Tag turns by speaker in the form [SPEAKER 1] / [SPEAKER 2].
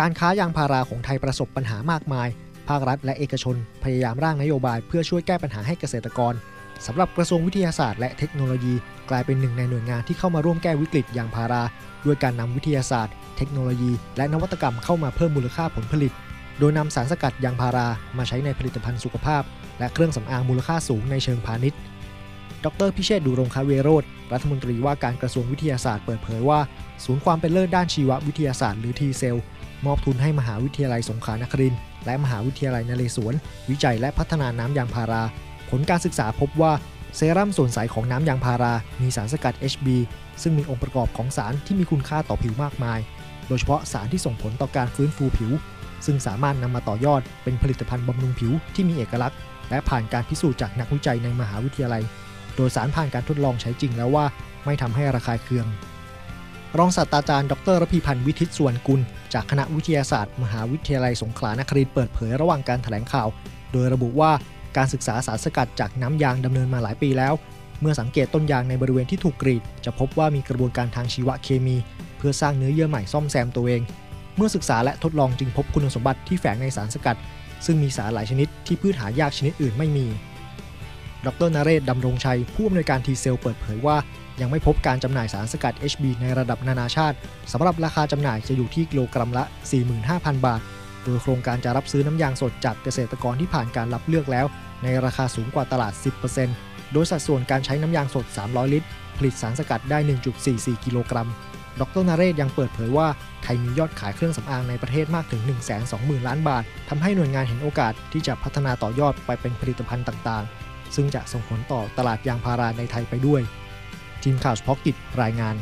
[SPEAKER 1] การค้ายางพาราของไทยประสบปัญหามากมาย ภาครัฐและเอกชน พยายามร่างนโยบายเพื่อช่วยแก้ปัญหาให้เกษตรกรสำหรับกระทรวงวิทยาศาสตร์และเทคโนโลยี กลายเป็นหนึ่งในหน่วยงานที่เข้ามาร่วมแก้วิกฤตยางพารา ด้วยการนำวิทยาศาสตร์ เทคโนโลยี และนวัตกรรมเข้ามาเพิ่มมูลค่าผลผลิต โดยนำสารสกัดยางพารามาใช้ในผลิตภัณฑ์สุขภาพ และเครื่องสำอางมูลค่าสูงในเชิงพาณิชย์ ดรพิเชษดุรงคาเวโรธรัฐมนตรีว่าการกระทรวงวิทยาศาสตร์เปิดเผยว่า ศูนย์ความเป็นเลิศด้านชีววิทยาศาสตร์หรือทีเซล มอบทุนให้มหาวิทยาลัยสงขลานครินทร์และมหาวิทยาลัยนเรศวร วิจัยและพัฒนาน้ำยางพารา ผลการศึกษาพบว่าเซรั่มส่วนใสของน้ำยางพารา มีสารสกัด HB ซึ่งมีองค์ประกอบของสารที่มีคุณค่าต่อผิวมากมาย โดยเฉพาะสารที่ส่งผลต่อการฟื้นฟูผิว ซึ่งสามารถนำมาต่อยอดเป็นผลิตภัณฑ์บำรุงผิวที่มีเอกลักษณ์ และผ่านการพิสูจน์จากนักวิจัยในมหาวิทยาลัย โดยสารผ่านการทดลองใช้จริงแล้วว่า ไม่ทำให้ระคายเคือง รองศาสตราจารย์ ดรรพีพันธ์วิทิตส่วนกุล จากคณะวิทยาศาสตร์ มหาวิทยาลัยสงขลานครินทร์เปิดเผยระหว่างการแถลงข่าว โดยระบุว่าการศึกษาสารสกัดจากน้ำยางดำเนินมาหลายปีแล้ว เมื่อสังเกตต้นยางในบริเวณที่ถูกกรีด จะพบว่ามีกระบวนการทางชีวเคมี เพื่อสร้างเนื้อเยื่อใหม่ซ่อมแซมตัวเอง เมื่อศึกษาและทดลองจึงพบคุณสมบัติที่แฝงในสารสกัด ซึ่งมีสารหลายชนิดที่พืชหายากชนิดอื่นไม่มี ดรนเรศดำรงชัย ผู้อำนวยการทีเซลเปิดเผยว่า ยังไม่พบการจำหน่ายสารสกัด HB ในระดับนานาชาติสำหรับราคาจำหน่ายจะอยู่ที่กิโลกรัมละ 45,000 บาท โดยโครงการจะรับซื้อน้ำยางสดจากเกษตรกรที่ผ่านการรับเลือกแล้ว ในราคาสูงกว่าตลาด 10%โดยสัดส่วนการใช้น้ำยางสด 300 ลิตร ผลิตสารสกัดได้ 1.44 กิโลกรัมดรนเรศยังเปิดเผยว่า ไทยมียอดขายเครื่องสำอางในประเทศมากถึง 120,000 ล้านบาท ทำให้หน่วยงานเห็นโอกาสที่จะพัฒนาต่อยอดไปเป็นผลิตภัณฑ์ต่างๆ ซึ่งจะส่งผลต่อตลาดยางพาราในไทยไปด้วย ทีมข่าวเฉพาะกิจรายงาน